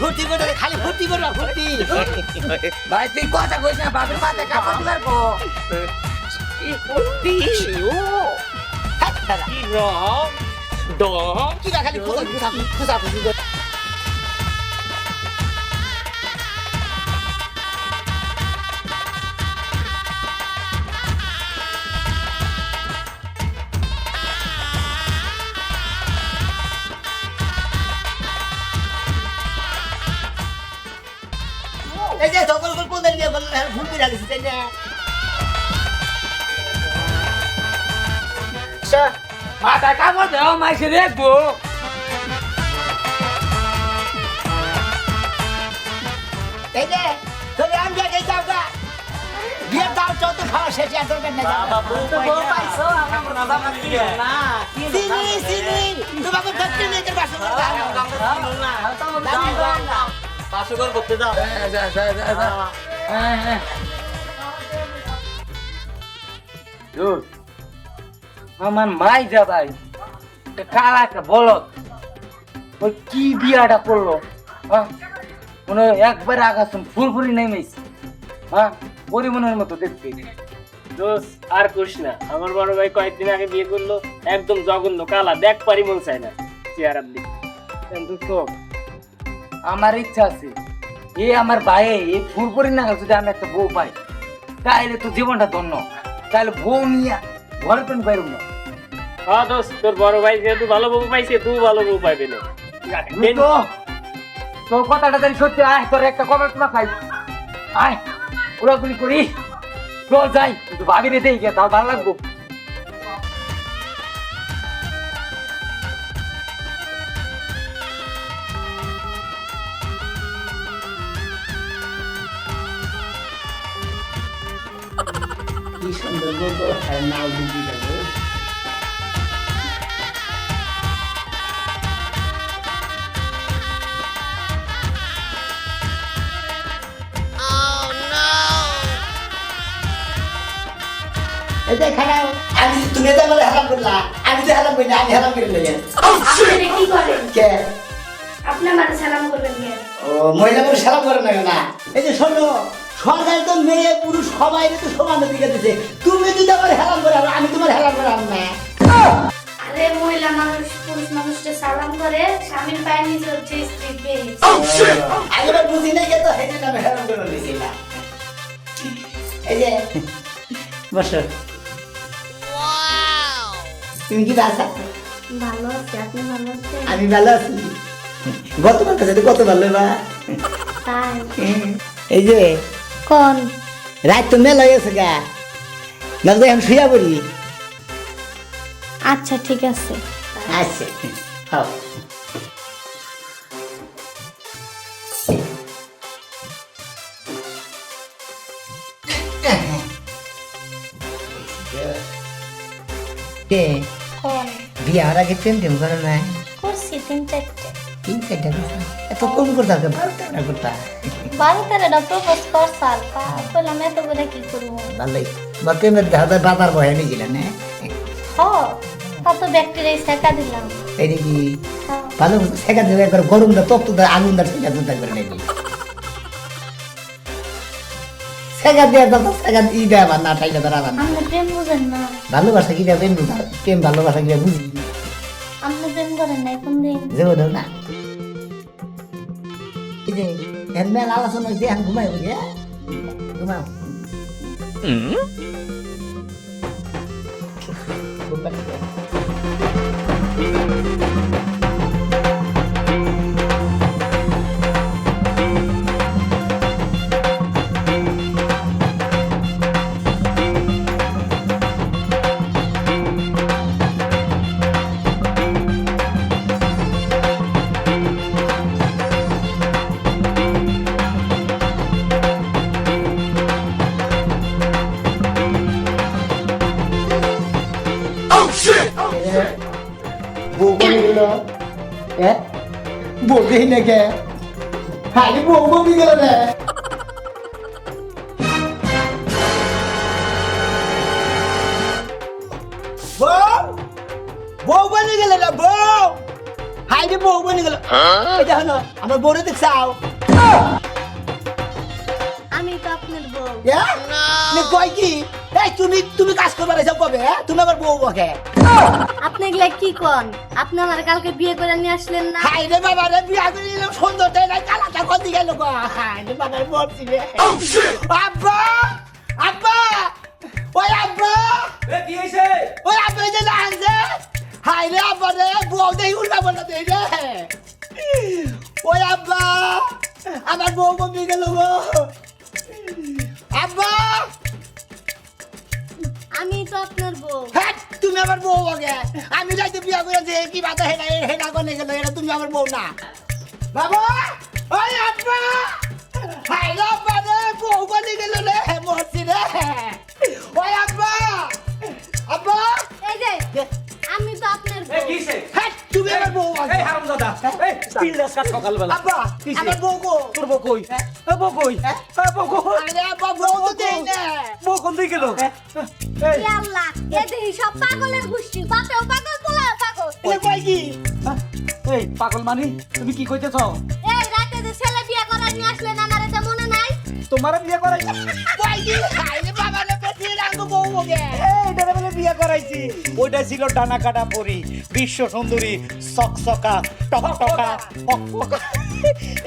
ফুর্তি করে খালি ফুর্তি করবা ফুর্তি ভাই তুই কথা কইস না বাপের মাথায় কাপড় দিবার কো কি করতি কি রং? ডং কি খালি খুদা খুদা খুদা এই যে সকল বললেন হ্যাঁ ভুল করে গেছি তাই না মাথায় কাপড় দাও মাইসে দেখব এই যে তবে আমি যাই যাও গা বিয়ের দাও চৌদ্দ খাওয়া শেষ আর দরকার নাই চিনি চিনি তোমাকে নেই তোর বাসা পাশকর করতে দাও যা যা যা যা হ্যাঁ হ্যাঁ। আমার মাই যা ভাই কালা একটা বলত ওই কি বিয়াটা করল হ্যাঁ? মনে হয় একবার আকাশন ফুলফুলি নেমেছে হ্যাঁ? পরিমনের মতো দেখতে। দোষ আর করিস না। আমার বড় ভাই কয়েকদিন আগে বিয়ে করল একদম জঘন্য কালা দেখ পারি মন চায় না। চেহারার দিকে। কিন্তু তো আমার ইচ্ছা আছে। এ আমার ভাই এই ফুলপুরি না যদি আমি একটা বউ পাই তাইলে তো জীবনটা ধন্য। তাহলে বউ নিয়ে ঘরে তো বাইর না। হ্যাঁ দোষ তোর বড় ভাই যেহেতু ভালো বউ পাইছে তুই ভালো বউ পাইবি না। তোর কথাটা জানি সত্যি। আয় তোর একটা কবে তোমা খাই। আয় ঘোরাঘুরি করি। চল যাই কিন্তু ভাবি রে দেই তাও ভালো লাগবো। কি সুন্দর গো আর নাও ডুবি যাব আমি তুমি তো বলে হারাম করলা আমি তো হারাম করি আমি হারাম করে আপনি কি? করেন? কে? আপনি আমার সালাম করবেন কেন ও মহিলা পুরুষ সালাম করে না না এই যে শোনো সরকার তো মেয়ে পুরুষ সবাই তো সমান দিকে দিতে তুমি যদি আমার হেরাম করে আর আমি তোমার হেরাম করে না। আরে মহিলা মানুষ পুরুষ মানুষকে সালাম করে স্বামীর পায়ে নিচে হচ্ছে স্ত্রী পেয়ে আমি এবার বুঝি নাই তো হেঁটে আমি হেরাম করে দিয়েছিলাম এই যে বসো। তুমি কি বাসা ভালো আছে আপনি ভালো আছেন? আমি ভালো আছি। কাছে কত ভালো বা এই যে কোন? রাত তো মেলা হয়েছে গা। মেলা এখন শুয়া পড়ি আচ্ছা ঠিক আছে। আচ্ছা হও। কে কোন? বিয়ে হওয়ার আগে প্রেম টেম করে না করছি তিন চারটে। তিন চারটা কথা এত কম করতে হবে বারো তেরোটা করতে বারো তেরোটা প্রপোজ করছাল বললাম এত করে কি করব ভালোই বা প্রেমের দাদা বাবার ভয় নিয়েছিলেন হ্যাঁ হ কত ব্যাকটেরিয়া শেখা দিলাম এই দেখি। ভালো শেখা দেবে একবার গরম দা তপ্ত দা আগুন দা শেখা দুধ করে নেবি শেখা দেওয়া দাদা শেখা ই দেয় না ঠাইলে ধরা না। আপনি প্রেম বুঝেন না ভালোবাসা কি প্রেম প্রেম ভালোবাসা কি বুঝি আপনি প্রেম করেন নাই কোন দিন যেও না এই যে এর মেল আলোচনা হয়েছে এখন ঘুমাই বুঝি? ঘুমাও বউ হ্যাঁ বলতেই না কে খালি বউ কমে গেল না বউ বউ বনে গেল না বউ হাই রে বউ বনে গেল এই দেখো না আমার বউরে দেখছাও আমি তো আপনার বউ হ্যাঁ নে কয় কি এই তুমি তুমি কাজ করবার এসব কবে হ্যাঁ? তুমি আমার বউ বকে। আপনি এগুলা কি কোন? আপনি আমার কালকে বিয়ে করে নিয়ে আসলেন না? হাই রে বাবা রে বিয়া করে নিলাম সুন্দর তাই না? কালাটা কোন দিকে গেল গো হাই রে বাবা মরছি রে। আব্বা আব্বা ওই আব্বা। কি হয়েছে ওই আব্বা এই যে লানছে হাই রে আব্বা রে বউ দেই উল্টা বলটা দেই রে। ওই আব্বা আমার বউ বমি গেল গো। আব্বা আমি তো আপনার বউ। হ্যাঁ তুমি আমার বউ আগে। আমি যাইতে বিয়া করে যে কি বাতা হেনা হেনা কোনে গেল এটা তুমি আমার বউ না। বাবা ওই আব্বা। হাই রে আব্বা রে বউ কোনে গেল রে মরছি রে। ওই আব্বা আব্বা। এই যে আমি তো আপনার বউ। হ্যাঁ তুমি আমার বউ আগে। হারামজাদা এই তিন দাস কাজ সকালবেলা। আব্বা আমার বউ গো তোর বউ কই? এ বউ কই? বউ কই? আরে আব্বা বউ তো দেই না। বউ কোন দিকে গেল? এই আল্লাহ এ সব পাগলের গোষ্ঠী বাপেও পাগল পোলাও পাগল। এটা কই কি? এই পাগল মানি তুমি কি কইতেছ? এই রাতে যে ছেলে বিয়ে করে নিয়ে আসলেন আমার এটা মনে নাই? তোমার বিয়ে করাই কই কি? বাবা রে বেটি রাঙ্গ বউ আগে এইটা বলে বিয়ে করাইছি। ওইটা ছিল ডানা কাটা পরি বিশ্ব সুন্দরী সকসকা টকটকা ফকফকা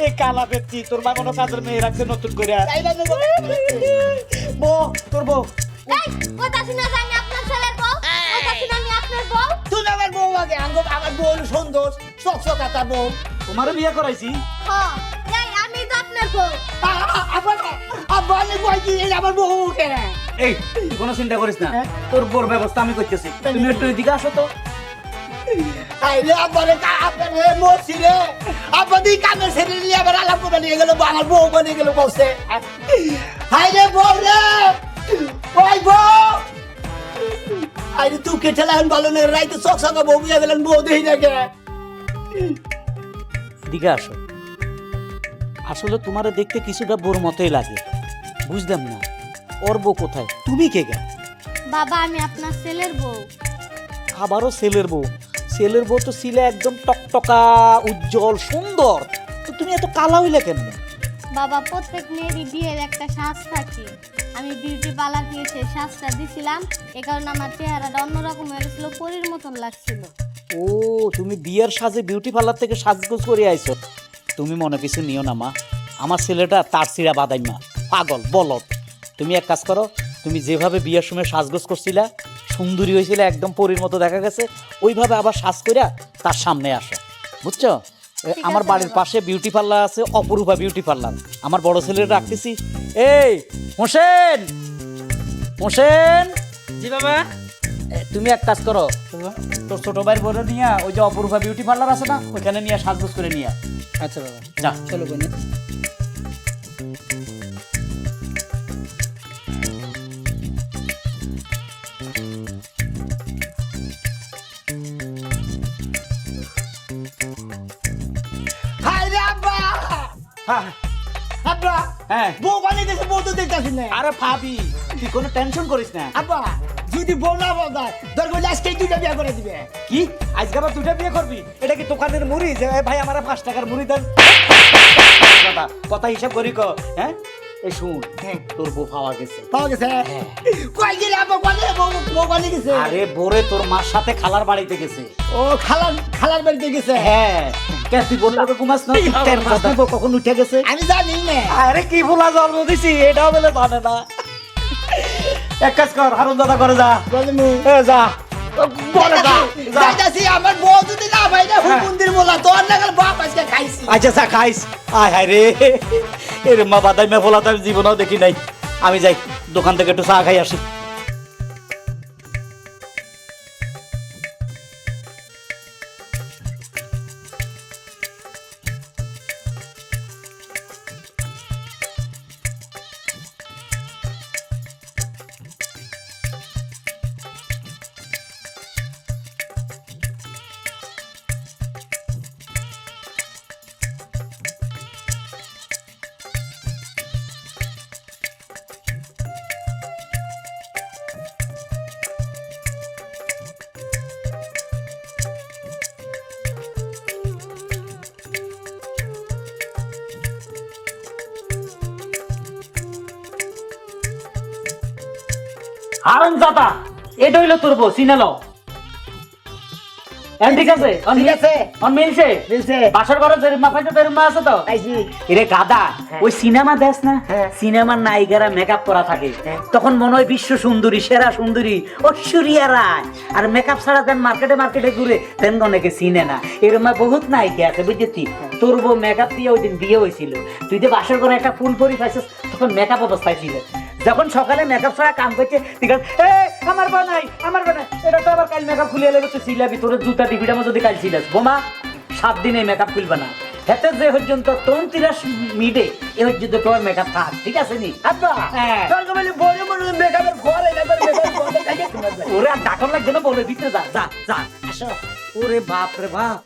এই কালা ব্যক্তি তোর মা কোনো কাজের মেয়ে রাখছে নতুন করে। তাই তোর বউ। কথা শুনে জানি আপনার ছেলের বউ কথা শুনে আমি আপনার বউ। তুমি আমার বউ আগে আঙ্গ আমার বউ হলো সুন্দর চকচকাতা বউ। তোমার বিয়ে করাইছি। আমি তো আপনার বউ। আবার আব্বা আমি কই কি আমার বউ কে? এই তুই কোনো চিন্তা করিস না। তোর বোর ব্যবস্থা আমি করতেছি। তুমি একটু এদিকে আসো তো। রে মরছি আব্বা কামে ছেড়ে নিয়ে আবার আলাপ করে নিয়ে গেল আমার বউ বনে গেল বসে। হাই রে বউ রে ওই বউ! আই তুই কে ঠেলা ভালো না রাইতে বউ বিয়ে গেলেন বউ দেই না কে? এদিকে আসো। আসলে তোমার দেখতে কিছুটা বোর মতোই লাগে বুঝলাম না। ওর বউ কোথায়? তুমি কে গে? বাবা আমি আপনার ছেলের বউ। আবারও ছেলের বউ। ছেলের বউ তো ছিলে একদম টকটকা উজ্জ্বল সুন্দর। তো তুমি এত কালা হইলে কেমনে? বাবা প্রত্যেক মেয়েরই বিয়ের একটা সাজ থাকে। আমি বিউটি পার্লার দিয়ে সেই সাজটা দিছিলাম। এ কারণে আমার চেহারাটা অন্যরকম হয়ে গেছিল, পরীর মতন লাগছিল। ও, তুমি বিয়ের সাজে বিউটি পার্লার থেকে সাজগোজ করে আইছো। তুমি মনে কিছু নিও না, মা। আমার ছেলেটা তার সিরা বাদাই মা। পাগল, বলদ। তুমি এক কাজ করো, তুমি যেভাবে বিয়ের সময় সাজগোজ করছিলা, সুন্দরী হয়েছিল, একদম পরীর মতো দেখা গেছে, ওইভাবে আবার সাজ করিয়া তার সামনে আসো। বুঝছ? আমার বাড়ির পাশে বিউটি পার্লার আছে অপরূপা বিউটি পার্লার আমার বড় ছেলের রাখতেছি। এই হোসেন! হোসেন! জি বাবা। তুমি এক কাজ করো। তোর ছোট ভাইয়ের বড় নিয়ে ওই যে অপরূপা বিউটি পার্লার আছে না ওইখানে নিয়ে সাজগোজ করে নিয়ে। আচ্ছা বাবা। যা। চলো বোনে। আব্বা হ্যাঁ। বউ বানিয়ে দিয়েছে বউ তো দেখতাছি না আরে ভাবি তুই কোনো টেনশন করিস না। আব্বা যদি বউ না বল দেয় দরকার আজকে দুইটা বিয়ে করে দিবে। কি? আজকে আবার দুইটা বিয়ে করবি? এটা কি দোকানের মুড়ি? যে ভাই আমার পাঁচ টাকার মুড়ি দেন। কথা কথা হিসাব করি ক হ্যাঁ? এই শুন তোর বউ পাওয়া গেছে। পাওয়া গেছে কয় গেলে আব্বা বলে বউ বউ গেছে? আরে বোরে তোর মার সাথে খালার বাড়িতে গেছে। ও খালার খালার বাড়িতে গেছে? হ্যাঁ। কে তুই বললে তো ঘুমাস না? তোর মাথায় বউ কখন উঠে গেছে? আমি জানি না। আরে কি ভুলা জন্ম দিছি এটাও বলে জানে না। এক কাজ কর হারুন দাদা করে যা। যা। আমার বউ যদি না ভাই না হুকুন্দির বলা তোর নাগাল বাপ আজকে খাইছি আচ্ছা খাইস। আয় হায় রে। এর মা বাদাই মে ফোলা তো আমি জীবনেও দেখি নাই। আমি যাই দোকান থেকে একটু চা খাই আসি। হারাম জাতা। এটা হইল তোর বউ সিনালো ঠিক আছে? ঠিক আছে। অন মিলছে? মিলছে। বাসর ঘরে যে মাথায় তোর মা আছে তো? এরে গাদা ওই সিনেমা দেখ না হ্যাঁ। সিনেমার নায়িকারা মেকআপ করা থাকে। তখন মনে হয় বিশ্ব সুন্দরী সেরা সুন্দরী ঐশ্বরিয়া রায়। আর মেকআপ ছাড়া দেন মার্কেটে মার্কেটে ঘুরে তেন অনেকে চিনে না। এরকম বহুত নায়িকা আছে বুঝেছি। তোর বউ মেকআপ দিয়ে ওই দিন বিয়ে হয়েছিল। তুই যে বাসর ঘরে একটা ফুল পরি পাইছিস তখন মেকআপ অবস্থায় ছিল। যখন সকালে মেকআপ ছাড়া কাম করছে ঠিক আছে আমার বানাই আমার বানাই এটা তো আবার কাল মেকআপ খুলিয়ে লেগে তুই সিলাবি তোর জুতা টিভিটা মতো যদি কাল ছিলাস বোমা সাত দিনে মেকআপ খুলবে না। হেতে যে পর্যন্ত মিটে এ পর্যন্ত তোমার মেকআপ থাক ঠিক আছে নি? আব্বা হ্যাঁ। তোর বলি বড় বড় মেকআপের ঘর এই ব্যাপারে মেকআপ করতে কাজে তোমার ভাই। ওরে আর না বলে ভিতরে যা যা যা আসো। ওরে বাপ রে বাপ।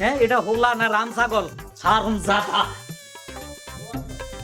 হ্যাঁ এটা হোলা না রাম ছাগল? সারম জাতা